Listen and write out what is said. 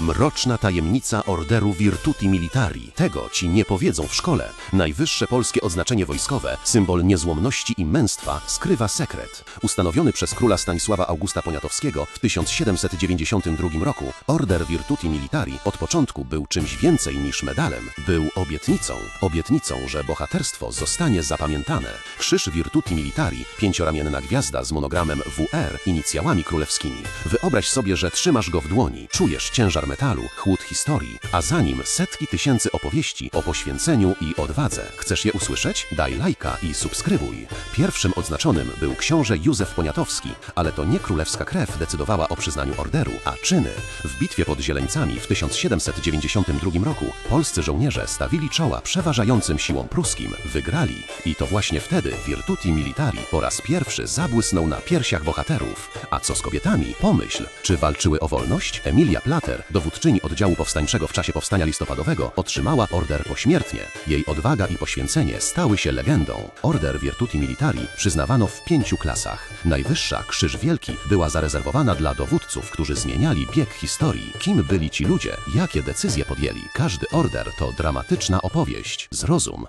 Mroczna tajemnica Orderu Virtuti Militari. Tego ci nie powiedzą w szkole. Najwyższe polskie odznaczenie wojskowe, symbol niezłomności i męstwa, skrywa sekret. Ustanowiony przez króla Stanisława Augusta Poniatowskiego w 1792 roku, Order Virtuti Militari od początku był czymś więcej niż medalem. Był obietnicą. Obietnicą, że bohaterstwo zostanie zapamiętane. Krzyż Virtuti Militari, pięcioramienna gwiazda z monogramem WR, inicjałami królewskimi. Wyobraź sobie, że trzymasz go w dłoni, czujesz ciężar metalu, chłód historii, a za nim setki tysięcy opowieści o poświęceniu i odwadze. Chcesz je usłyszeć? Daj lajka i subskrybuj. Pierwszym odznaczonym był książę Józef Poniatowski, ale to nie królewska krew decydowała o przyznaniu orderu, a czyny. W bitwie pod Zieleńcami w 1792 roku polscy żołnierze stawili czoła przeważającym siłom pruskim, wygrali. I to właśnie wtedy Virtuti Militari po raz pierwszy zabłysnął na piersiach bohaterów. A co z kobietami? Pomyśl, czy walczyły o wolność? Emilia Plater, dowódczyni oddziału powstańczego w czasie powstania listopadowego, otrzymała order pośmiertnie. Jej odwaga i poświęcenie stały się legendą. Order Virtuti Militari przyznawano w pięciu klasach. Najwyższa, Krzyż Wielki, była zarezerwowana dla dowódców, którzy zmieniali bieg historii. Kim byli ci ludzie? Jakie decyzje podjęli? Każdy order to dramatyczna opowieść. Zrozum.